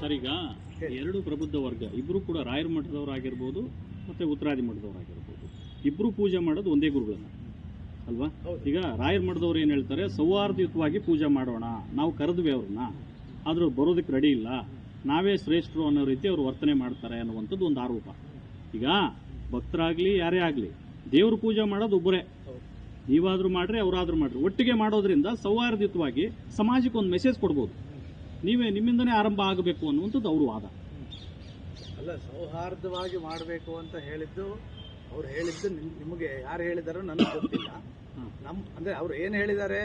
Sir ಈಗ ಎರಡು ಪ್ರಬುದ್ಧ ವರ್ಗ. ಇಬ್ರು ಕೂಡ ರಾಯರ ಮಠದವರಾಗಿರ್ಬೋದು ಮತ್ತೆ ಉತ್ತರಾದಿ ಮಠದವರಾಗಿರ್ಬೋದು. ಇಬ್ರು ಪೂಜೆ ಮಾಡೋದು ಒಂದೇ ಗುರುಗಳನ್ನ. ಅಲ್ವಾ? ಈಗ ರಾಯರ ಮಠದವ್ರು ಏನು ಹೇಳ್ತಾರೆ? ಸೌಹಾರ್ದಯುತವಾಗಿ ಪೂಜೆ ಮಾಡೋಣ. ನಾವು ಕರೆದ್ವಿ ಅವ್ರನ್ನ. ಆದರೂ ಬರೋದಕ್ಕೆ ರೆಡಿ ಇಲ್ಲ. ನಾವೇ ಶ್ರೇಷ್ಠರು ಅನ್ನೋ ರೀತಿ ಅವರು ವರ್ತನೆ ಮಾಡ್ತಾರೆ ಅನ್ನುವಂಥದ್ದು ಒಂದು ಆರೋಪ. ಈಗ ಭಕ್ತರಾಗಲಿ ಯಾರೇ ಆಗಲಿ ದೇವ್ರ ಪೂಜೆ ಮಾಡೋದು ಒಬ್ಬರೇ. ನೀವಾದ್ರೂ ಮಾಡ್ರಿ ಅವರಾದರೂ ಮಾಡ್ರಿ. ಒಟ್ಟಿಗೆ ಮಾಡೋದ್ರಿಂದ ಸೌಹಾರ್ದಯುತವಾಗಿ ಸಮಾಜಕ್ಕೆ ಒಂದು ಮೆಸೇಜ್ ಕೊಡ್ಬೋದು. ನೀವೇ ನಿಮ್ಮಿಂದನೇ ಆರಂಭ ಆಗಬೇಕು ಅನ್ನುವಂಥದ್ದು ಅವರು ವಾದ. ಅಲ್ಲ ಸೌಹಾರ್ದವಾಗಿ ಮಾಡಬೇಕು ಅಂತ ಹೇಳಿದ್ದು ಅವ್ರು ಹೇಳಿದ್ದು ನಿಮ್- ನಿಮಗೆ ಯಾರು ಹೇಳಿದಾರೋ ನನಗೆ ಗೊತ್ತಿಲ್ಲ. ನಮ್ಮ ನಮ್ ಅಂದ್ರೆ ಅವ್ರು ಏನು ಹೇಳಿದ್ದಾರೆ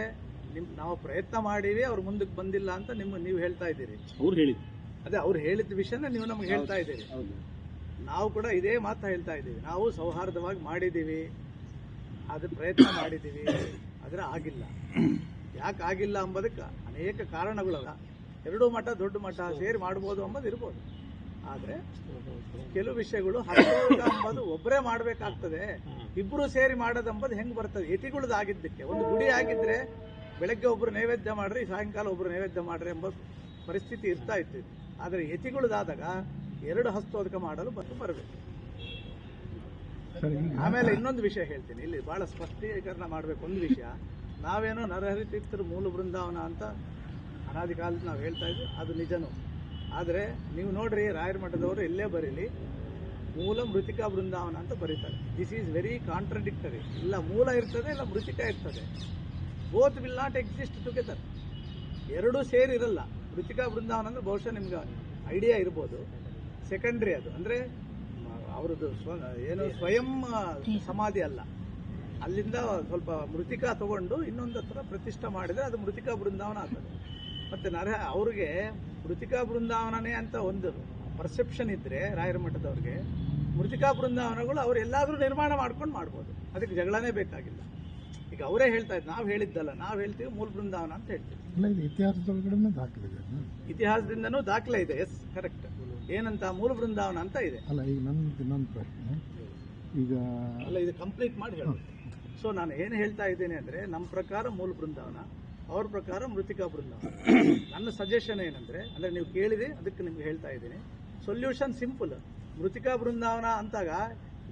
ನಿಮ್ ನಾವು ಪ್ರಯತ್ನ ಮಾಡೀವಿ ಅವ್ರು ಮುಂದಕ್ಕೆ ಬಂದಿಲ್ಲ ಅಂತ ನಿಮ್ಮ ನೀವು ಹೇಳ್ತಾ ಇದ್ದೀರಿ. ಅವ್ರು ಹೇಳಿದ್ದು. ಅದೇ ಅವ್ರು ಹೇಳಿದ ವಿಷಯನ ನೀವು ನಮ್ಗೆ ಹೇಳ್ತಾ ಇದ್ದೀರಿ. ನಾವು ಕೂಡ ಇದೇ ಮಾತು ಹೇಳ್ತಾ ಇದ್ದೀವಿ. ನಾವು ಸೌಹಾರ್ದವಾಗಿ ಮಾಡಿದ್ದೀವಿ ಅದು ಪ್ರಯತ್ನ ಮಾಡಿದ್ದೀವಿ ಆದರೆ ಆಗಿಲ್ಲ. ಯಾಕೆ ಆಗಿಲ್ಲ ಅಂಬೋದಕ್ಕೆ ಅನೇಕ ಕಾರಣಗಳಲ್ಲ. ಎರಡೂ ಮಠ ದೊಡ್ಡ ಮಠ ಸೇರಿ ಮಾಡ್ಬೋದು ಅಂಬೋದು ಇರ್ಬೋದು. ಆದರೆ ಕೆಲವು ವಿಷಯಗಳು ಹರಿಯೋಗ ಅಂಬದು ಒಬ್ಬರೇ ಮಾಡಬೇಕಾಗ್ತದೆ. ಇಬ್ಬರು ಸೇರಿ ಮಾಡೋದಂಬದು ಹೆಂಗೆ ಬರ್ತದೆ? ಯತಿಗಳದ್ದು ಆಗಿದ್ದಕ್ಕೆ ಒಂದು ಗುಡಿ ಆಗಿದ್ರೆ ಬೆಳಗ್ಗೆ ಒಬ್ರು ನೈವೇದ್ಯ ಮಾಡ್ರಿ, ಸಾಯಂಕಾಲ ಒಬ್ರು ನೈವೇದ್ಯ ಮಾಡ್ರಿ ಎಂಬ ಪರಿಸ್ಥಿತಿ ಇರ್ತಾ ಇತ್ತು. ಆದರೆ ಯತಿಗಳದಾದಾಗ ಎರಡು ಹಸ್ತೋದಕ ಮಾಡಲು ಬಂದು ಬರಬೇಕು. ಆಮೇಲೆ ಇನ್ನೊಂದು ವಿಷಯ ಹೇಳ್ತೀನಿ. ಇಲ್ಲಿ ಬಹಳ ಸ್ಪಷ್ಟೀಕರಣ ಮಾಡಬೇಕು. ಒಂದು ವಿಷಯ, ನಾವೇನೋ ನರಹರಿ ತೀರ್ಥರು ಮೂಲ ಬೃಂದಾವನ ಅಂತ ಅನಾದಿ ಕಾಲದ ನಾವು ಹೇಳ್ತಾ ಇದ್ವಿ ಅದು ನಿಜನೂ. ಆದರೆ ನೀವು ನೋಡ್ರಿ ರಾಯರ ಮಠದವರು ಎಲ್ಲೇ ಬರೀಲಿ ಮೂಲ ಮೃತಿಕಾ ಬೃಂದಾವನ ಅಂತ ಬರೀತಾರೆ. ದಿಸ್ ಈಸ್ ವೆರಿ ಕಾಂಟ್ರಡಿಕ್ಟರಿ ಇಲ್ಲ ಮೂಲ ಇರ್ತದೆ ಇಲ್ಲ ಮೃತಿಕಾ ಇರ್ತದೆ. Both will not exist together ಎರಡೂ ಸೇರಿರಲ್ಲ ಮೃತಿಕಾ ಬೃಂದಾವನ ಅಂದ್ರೆ ಬಹುಶಃ ನಿಮ್ಗೆ ಐಡಿಯಾ ಇರ್ಬೋದು. ಸೆಕೆಂಡ್ರಿ ಅದು. ಅಂದರೆ ಅವರದ್ದು ಸ್ವ ಏನು ಸ್ವಯಂ ಸಮಾಧಿ ಅಲ್ಲ. ಅಲ್ಲಿಂದ ಸ್ವಲ್ಪ ಮೃತಿಕಾ ತಗೊಂಡು ಇನ್ನೊಂದು ಹತ್ರ ಪ್ರತಿಷ್ಠೆ ಮಾಡಿದ್ರೆ ಅದು ಮೃತಿಕಾ ಬೃಂದಾವನ ಆಗ್ತದೆ. ಮತ್ತೆ ನರ ಅವ್ರಿಗೆ ಮೃತಿಕಾ ಬೃಂದಾವನನೇ ಅಂತ ಒಂದು ಪರ್ಸೆಪ್ಷನ್ ಇದ್ರೆ ರಾಯರ ಮಠದವ್ರಿಗೆ ಮೃತಿಕಾ ಬೃಂದಾವನಗಳು ಅವ್ರು ಎಲ್ಲಾದರೂ ನಿರ್ಮಾಣ ಮಾಡ್ಕೊಂಡು ಮಾಡ್ಬೋದು. ಅದಕ್ಕೆ ಜಗಳನೇ ಬೇಕಾಗಿಲ್ಲ. ಈಗ ಅವರೇ ಹೇಳ್ತಾ ಇದ್ದೆ ನಾವು ಹೇಳಿದ್ದಲ್ಲ ನಾವು ಹೇಳ್ತೀವಿ ಮೂಲ ಬೃಂದಾವನ ಅಂತ ಹೇಳ್ತೀವಿ. ಇಲ್ಲ ಇದು ಇತಿಹಾಸದಿಂದನೂ ದಾಖಲೆ ಇದೆ ಎಸ್ ಕರೆಕ್ಟ್ ಏನಂತ ಮೂಲ ಬೃಂದಾವನ ಅಂತ ಇದೆ. ಅಲ್ಲ ಈಗ ನನ್ನ ಇನ್ನೊಂದು ಪ್ರಶ್ನೆ. ಈಗ ಅಲ್ಲ ಇದು ಕಂಪ್ಲೀಟ್ ಮಾಡಿ ಹೇಳಿ. ಸೊ ನಾನು ಏನು ಹೇಳ್ತಾ ಇದ್ದೇನೆ ಅಂದರೆ ನಮ್ಮ ಪ್ರಕಾರ ಮೂಲ ಬೃಂದಾವನ ಅವ್ರ ಪ್ರಕಾರ ಮೃತಿಕಾ ಬೃಂದ. ನನ್ನ ಸಜೆಷನ್ ಏನಂದರೆ, ಅಂದರೆ ನೀವು ಕೇಳಿದೆ, ಅದಕ್ಕೆ ನಿಮ್ಗೆ ಹೇಳ್ತಾ ಇದ್ದೀನಿ. ಸೊಲ್ಯೂಷನ್ ಸಿಂಪಲ್ ಮೃತಿಕಾ ಬೃಂದಾವನ ಅಂತಾಗ,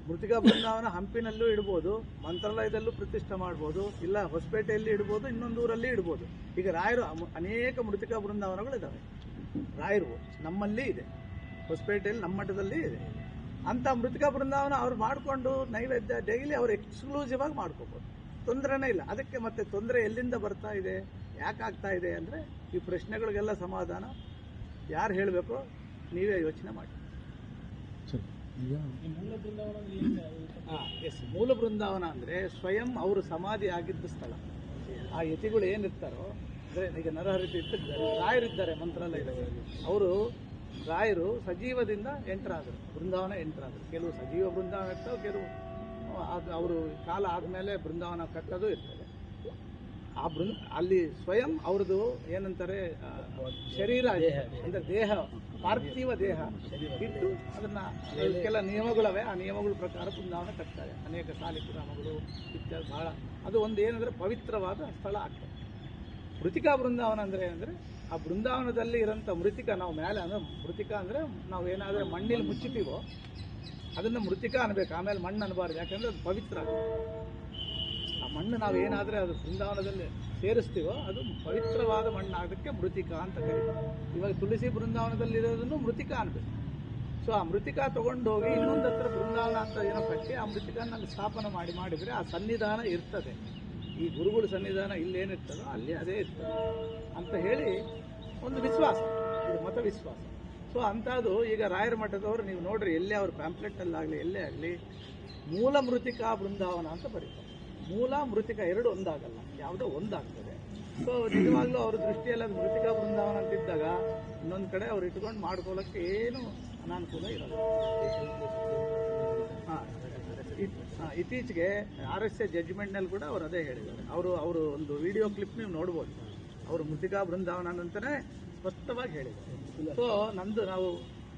ಮೃತಿಕಾ ಬೃಂದಾವನ ಹಂಪಿನಲ್ಲೂ ಇಡ್ಬೋದು, ಮಂತ್ರಾಲಯದಲ್ಲೂ ಪ್ರತಿಷ್ಠೆ ಮಾಡ್ಬೋದು, ಇಲ್ಲ ಹೊಸಪೇಟೆಯಲ್ಲಿ ಇಡ್ಬೋದು, ಇನ್ನೊಂದು ಊರಲ್ಲಿ ಇಡ್ಬೋದು. ಈಗ ರಾಯರು ಅನೇಕ ಮೃತಿಕಾ ಬೃಂದಾವನಗಳಿದ್ದಾವೆ ರಾಯರು ನಮ್ಮಲ್ಲಿ ಇದೆ. ಹೊಸಪೇಟೆಯಲ್ಲಿ ನಮ್ಮ ಮಠದಲ್ಲಿ ಇದೆ. ಅಂತ ಮೃತಿಕಾ ಬೃಂದಾವನ ಅವ್ರು ಮಾಡಿಕೊಂಡು ನೈವೇದ್ಯ, ಡೈಲಿ ಅವ್ರು ಎಕ್ಸ್ಕ್ಲೂಸಿವ್ ಆಗಿ ಮಾಡ್ಕೋಬೋದು. ತೊಂದರೆನೇ ಇಲ್ಲ. ಅದಕ್ಕೆ ಮತ್ತೆ ತೊಂದರೆ ಎಲ್ಲಿಂದ ಬರ್ತಾ ಇದೆ ಯಾಕಾಗ್ತಾ ಆಗ್ತಾ ಇದೆ ಅಂದರೆ ಈ ಪ್ರಶ್ನೆಗಳಿಗೆಲ್ಲ ಸಮಾಧಾನ. ಯಾರು ಹೇಳಬೇಕು ನೀವೇ ಯೋಚನೆ ಮಾಡಿ. ಎಸ್ ಮೂಲ ಬೃಂದಾವನ ಅಂದರೆ ಸ್ವಯಂ ಅವರು ಸಮಾಧಿ ಆಗಿದ್ದ ಸ್ಥಳ. ಆ ಯತಿಗಳು ಏನಿರ್ತಾರೋ ಅಂದರೆ ಈಗ ನರಹರಿತಿ ತೀರ್ಥ ರಾಯರಿದ್ದಾರೆ ಮಂತ್ರಾಲಯದಲ್ಲಿ ಅವರು ರಾಯರು ಸಜೀವದಿಂದ ಎಂಟ್ರ್ ಆದರು ಬೃಂದಾವನ ಎಂಟ್ರ್ ಆದರು ಕೆಲವು ಸಜೀವ ಬೃಂದಾವನ ಇರ್ತಾವೆ ಕೆಲವು ಅದು ಅವರು ಕಾಲ ಆದಮೇಲೆ ಬೃಂದಾವನ ಕಟ್ಟೋದು ಇರ್ತದೆ. ಆ ಬೃಂದ ಅಲ್ಲಿ ಸ್ವಯಂ ಅವ್ರದ್ದು ಏನಂತಾರೆ ಶರೀರ ಅಂದ್ರೆ ದೇಹ ಪಾರ್ಥಿವ ದೇಹ ಇಟ್ಟು ಅದನ್ನ ಕೆಲ ನಿಯಮಗಳವೆ. ಆ ನಿಯಮಗಳ ಪ್ರಕಾರ ಬೃಂದಾವನ ಕಟ್ತಾರೆ. ಅನೇಕ ಸಾಲಿಗ್ರಾಮಗಳು ಇತ್ಯಾದಿ ಬಹಳ. ಅದು ಒಂದು ಏನಂದ್ರೆ ಪವಿತ್ರವಾದ ಸ್ಥಳ ಆಗ್ತದೆ. ಮೃತಿಕಾ ಬೃಂದಾವನ ಅಂದ್ರೆ ಏನಂದ್ರೆ ಆ ಬೃಂದಾವನದಲ್ಲಿ ಇರೋಂಥ ಮೃತಿಕ ನಾವು ಮೇಲೆ ಅಂದ್ರೆ ಮೃತಿಕ ಅಂದ್ರೆ ನಾವು ಏನಾದ್ರೆ ಮಣ್ಣಲ್ಲಿ ಮುಚ್ಚಿತೀವೋ ಅದನ್ನ ಮೃತಿಕ ಅನ್ಬೇಕು. ಆಮೇಲೆ ಮಣ್ಣು ಅನ್ಬಾರ್ದು. ಯಾಕಂದ್ರೆ ಅದು ಪವಿತ್ರ. ಆ ಮಣ್ಣು ನಾವು ಏನಾದರೆ ಅದು ಬೃಂದಾವನದಲ್ಲಿ ಸೇರಿಸ್ತೀವೋ, ಅದು ಪವಿತ್ರವಾದ ಮಣ್ಣು. ಆಗೋದಕ್ಕೆ ಮೃತಿಕ ಅಂತ ಕರೀತಾರೆ. ಇವಾಗ ತುಳಸಿ ಬೃಂದಾವನದಲ್ಲಿರೋದನ್ನು ಮೃತಿಕಾ ಅನ್ಬೇಕು. ಸೊ ಆ ಮೃತಿಕ ತಗೊಂಡು ಹೋಗಿ ಇನ್ನೊಂದು ಹತ್ರ ಬೃಂದಾವನ ಅಂತ ಏನೋ ಕಟ್ಟಿ ಆ ಮೃತಿಕನಲ್ಲಿ ಸ್ಥಾಪನೆ ಮಾಡಿ ಮಾಡಿದರೆ ಆ ಸನ್ನಿಧಾನ ಇರ್ತದೆ. ಈ ಗುರುಗಳ ಸನ್ನಿಧಾನ ಇಲ್ಲೇನಿರ್ತದೋ, ಅಲ್ಲಿ ಅದೇ ಇರ್ತದೆ ಅಂತ ಹೇಳಿ ಒಂದು ವಿಶ್ವಾಸ. ಇದು ಮತ ವಿಶ್ವಾಸ ಸೊ ಅಂಥದ್ದು ಈಗ ರಾಯರ ಮಠದವರು ನೀವು ನೋಡ್ರಿ, ಎಲ್ಲೇ ಅವ್ರ ಪ್ಯಾಂಪ್ಲೆಟ್ಟಲ್ಲಾಗಲಿ ಎಲ್ಲೇ ಆಗಲಿ, ಮೂಲ ಮೃತಿಕಾ ಬೃಂದಾವನ ಅಂತ ಬರೀತಾರೆ. ಮೂಲ ಮೃತಿಕ ಎರಡು ಒಂದಾಗಲ್ಲ, ಯಾವುದೋ ಒಂದಾಗ್ತದೆ. ಸೊ ನಿಜವಾಗ್ಲೂ ಅವ್ರ ದೃಷ್ಟಿಯಲ್ಲಿ ಅದು ಮೃತಿಕಾ ಬೃಂದಾವನ ಅಂತಿದ್ದಾಗ ಇನ್ನೊಂದು ಕಡೆ ಅವ್ರು ಇಟ್ಕೊಂಡು ಮಾಡ್ಕೊಳ್ಳೋಕ್ಕೆ ಏನು ಅನಾನುಕೂಲ ಇರಲ್ಲ. ಹಾಂ ಇತ್ತೀಚೆಗೆ ಆರ್ ಎಸ್ ಎ ಜಡ್ಜ್ಮೆಂಟ್ನಲ್ಲಿ ಕೂಡ ಅವ್ರು ಅದೇ ಹೇಳಿದ್ದಾರೆ. ಅವರು ಅವರು ಒಂದು ವಿಡಿಯೋ ಕ್ಲಿಪ್ ನೀವು ನೋಡ್ಬೋದು. ಅವರು ಮೃತಿಕಾ ಬೃಂದಾವನ ಅಂತಲೇ ಸ್ಪಷ್ಟವಾಗಿ ಹೇಳಿದ್ದಾರೆ ಸೊ ನಂದು ನಾವು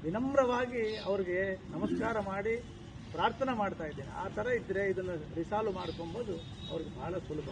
ವಿನಮ್ರವಾಗಿ ಅವ್ರಿಗೆ ನಮಸ್ಕಾರ ಮಾಡಿ ಪ್ರಾರ್ಥನೆ ಮಾಡ್ತಾ ಇದ್ದೇನೆ. ಆ ಥರ ಇದ್ದರೆ ಇದನ್ನು ರಿಸಾಲ್ವ್ ಮಾಡ್ಕೊಂಬೋದು, ಅವ್ರಿಗೆ ಬಹಳ ಸುಲಭ.